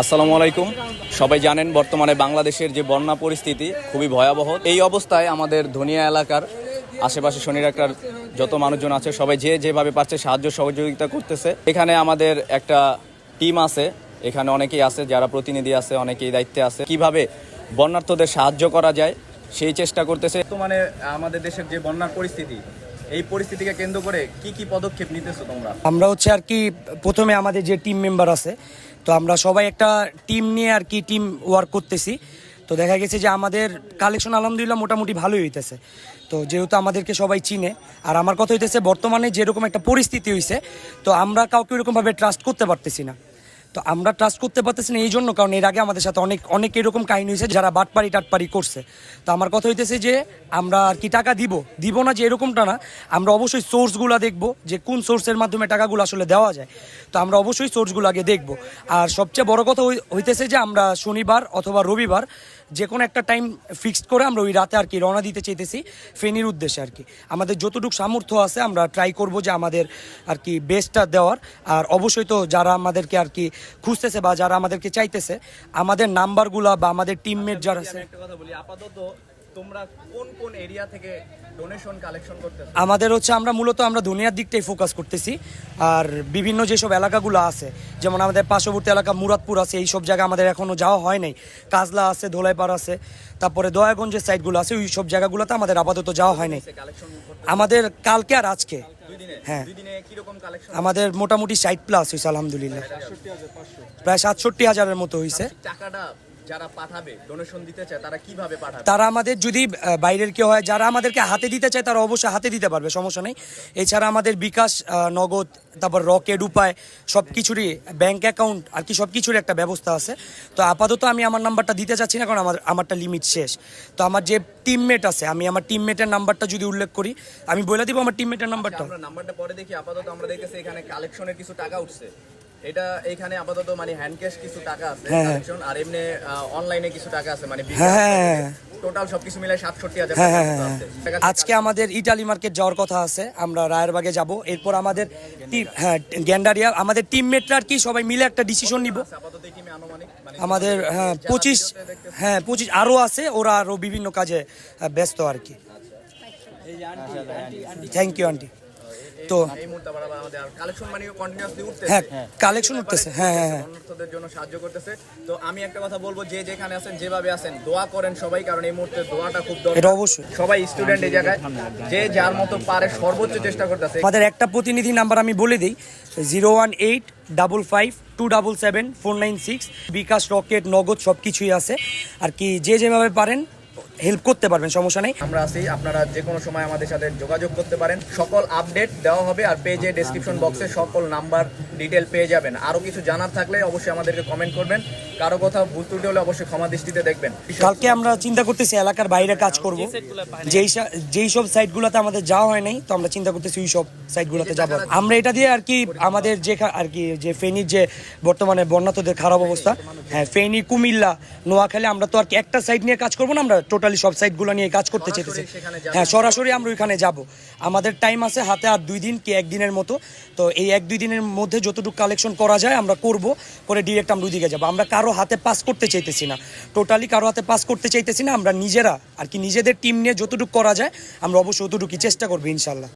আসসালামু আলাইকুম। সবাই জানেন বর্তমানে বাংলাদেশের যে বন্যা পরিস্থিতি খুবই ভয়াবহ। এই অবস্থায় আমাদের ধনিয়া এলাকার আশেপাশে শনির একটার যত মানুষজন আছে, সবাই যে যেভাবে পারছে সাহায্য সহযোগিতা করতেছে। এখানে আমাদের একটা টিম আছে, এখানে অনেকেই আছে, যারা প্রতিনিধি আছে, অনেকেই দায়িত্বে আছে। কীভাবে বন্যার্থদের সাহায্য করা যায়, সেই চেষ্টা করতেছে। বর্তমানে আমাদের দেশের যে বন্যার পরিস্থিতি, এই পরিস্থিতিকে কেন্দ্র করে কি কি পদক্ষেপ নিতেছো তোমরা? আমরা হচ্ছে আর কি প্রথমে আমাদের যে টিম মেম্বার আছে তো আমরা সবাই একটা টিম নিয়ে আর কি টিম ওয়ার্ক করতেছি। তো দেখা গেছে যে আমাদের কালেকশন আলহামদুলিল্লাহ মোটামুটি ভালোই হইতেছে। তো যেহেতু আমাদেরকে সবাই চিনে, আর আমার কথা হইতেছে বর্তমানে যেরকম একটা পরিস্থিতি হয়েছে তো আমরা কাউকে ওরকমভাবে ট্রাস্ট করতে পারতেছি না। তো আমরা ট্রাস্ট করতে পারতেছি না এই জন্য কারণ এর আগে আমাদের সাথে অনেক অনেক এরকম কাহিনী হয়েছে, যারা বাটপাড়ি টাটপাড়ি করছে। তো আমার কথা হইতেছে যে, আমরা আর কি টাকা দিব? দিব না যে এরকমটা না, আমরা অবশ্যই সোর্সগুলো দেখব, যে কোন সোর্সের মাধ্যমে টাকাগুলো আসলে দেওয়া যায়। তো আমরা অবশ্যই সোর্সগুলো আগে দেখব। আর সবচেয়ে বড় কথা হইতেছে যে, আমরা শনিবার অথবা রবিবার যে কোনো একটা টাইম ফিক্সড করে আমরা ওই রাতে আর কি রওনা দিতে চাইতেছি, ফেনির উদ্দেশ্যে আর কি। আমাদের যতটুকু সামর্থ্য আছে, আমরা ট্রাই করব যে আমাদের আর কি বেস্টটা দেওয়ার। আর অবশ্যই তো যারা আমাদেরকে আর কি খুঁজতেছে বা যারা আমাদেরকে চাইতেছে, আমাদের নাম্বারগুলা বা আমাদের টিমমেট যারা আছে একটা কথা বলি, আপাতত তোমরা কোন কোন এরিয়া থেকে ডোনেশন কালেকশন করতেছো? আমাদের হচ্ছে আমরা মূলত আমরা দুনিয়ার দিকটাই ফোকাস করতেছি। আর বিভিন্ন যেসব এলাকাগুলো আছে যেমন আমাদের পার্শ্ববর্তী এলাকা মুরাদপুর আছে এই সব জায়গা আমাদের এখনও যাওয়া হয় নাই। কাজলা আছে ধোলাইপাড় আছে তারপরে দয়াগঞ্জের সাইডগুলো আছে ওই সব জায়গাগুলোতে আমাদের আপাতত যাওয়া হয় নাই। আমাদের কালকে আর আজকে। হ্যাঁ। আমাদের মোটামুটি সাইট প্লাস হয়েছে আলহামদুলিল্লাহ। প্রায় সাতষট্টি হাজারের মতো হয়েছে টাকাটা যারা পাঠাবে ডোনেশন দিতে চায় তারা কীভাবে পাঠাবে? তারা আমাদের যদি বাইরের কেউ হয় যারা আমাদেরকে হাতে দিতে চায় তারা অবশ্যই হাতে দিতে পারবে সমস্যা নেই। এছাড়া আমাদের বিকাশ নগদ তারপর রকেট উপায় সব কিছুরই ব্যাংক অ্যাকাউন্ট আর কি সব কিছুরই একটা ব্যবস্থা আছে। তো আপাতত আমি আমার নাম্বারটা দিতে চাচ্ছি না কারণ আমার আমারটা লিমিট শেষ। তো আমার যে টিমমেট আছে আমি আমার টিমমেটের নাম্বারটা যদি উল্লেখ করি আমি বলে দিব আমার টিমমেটের নাম্বারটা নাম্বারটা পরে দেখি আপাতত আমরা দেখতেছি এখানে কালেকশনের কিছু টাকা উঠছে। এটা এখানে আপাতত মানে হ্যান্ড ক্যাশ কিছু টাকা আছে হ্যাঁ, হ্যাঁ। কালেকশন আর এমনি অনলাইনে কিছু টাকা আছে মানে হ্যাঁ, হ্যাঁ, হ্যাঁ। টোটাল সবকিছু মিলে সাতষট্টি হাজার হ্যাঁ টাকা হ্যাঁ হ্যাঁ আজকে আমাদের ইটালি মার্কেট যাওয়ার কথা আছে আমরা রায়েরবাগে যাব। এরপর আমাদের টি- হ্যাঁ গ্যান্ডারিয়া আমাদের টিমমেটরা আর কি সবাই মিলে একটা ডিসিশন নিব। আপাতত এই টিমে আনুমানিক মানে আমাদের হ্যাঁ পঁচিশ হ্যাঁ পঁচিশ আরও আছে ওরা আরও বিভিন্ন কাজে ব্যস্ত আর কি। থ্যাংক ইউ আন্টি তো কালেকশন হ্যাঁ কালেকশন উঠতেছে। হ্যাঁ হ্যাঁ হ্যাঁ। জন্য সাহায্য করতেছে। তো আমি একটা কথা বলব যে যেখানে আছেন যেভাবে আছেন দোয়া করেন সবাই কারণ এই মুহূর্তে দোয়াটা খুব এটা অবশ্যই। সবাই স্টুডেন্ট এই জায়গায় যে যার মতো পারে সর্বোচ্চ চেষ্টা করতেছে। আমাদের একটা প্রতিনিধি নাম্বার আমি বলে দিই zero one eight double five two double seven four nine six bKash Rocket Nagad সব কিছুই আছে। আর কি যে যেভাবে পারেন হেল্প করতে পারবেন, সমস্যা নেই। আমরা আছি, আপনারা যে কোনো সময় আমাদের সাথে যোগাযোগ করতে পারেন। সকল আপডেট দেওয়া হবে আর পেজে ডেসক্রিপশন বক্সে সকল নাম্বার ডিটেল পেয়ে যাবেন। আরও কিছু জানার থাকলে অবশ্যই আমাদেরকে কমেন্ট করবেন। কারও কোথাও ভুল ত্রুটি হলে অবশ্যই ক্ষমা দৃষ্টিতে দেখবেন। কালকে আমরা চিন্তা করতেছি এলাকার বাইরে কাজ করব। যেই যেই সব সাইটগুলোতে আমাদের যাওয়া হয় নাই তো আমরা চিন্তা করতেছি ওই সব সাইটগুলোতে যাব। আমরা এটা দিয়ে আর কি আমাদের যে আর কি যে ফেনীর যে বর্তমানে বন্যাতদের খারাপ অবস্থা হ্যাঁ ফেনী কুমিল্লা নোয়াখালী আমরা তো আর কি একটা সাইড নিয়ে কাজ করব না আমরা টোটালি সব সাইটগুলো নিয়ে কাজ করতে যাবেন। হ্যাঁ সরাসরি আমরা ওইখানে যাব। আমাদের টাইম আছে হাতে আর দুই দিন কি একদিনের মতো। তো এই এক দুই দিনের মধ্যে যতটুকু কালেকশন করা যায় আমরা করব করে ডিরেক্ট আমরা ওইদিকে যাব। আমরা কারও হাতে পাস করতে চাইতেছি না। টোটালি কারও হাতে পাস করতে চাইতেছি না, আমরা নিজেরা আর কি নিজেদের টিম নিয়ে যতটুকু করা যায়, আমরা অবশ্যই অতটুকুই চেষ্টা করব ইনশাল্লাহ।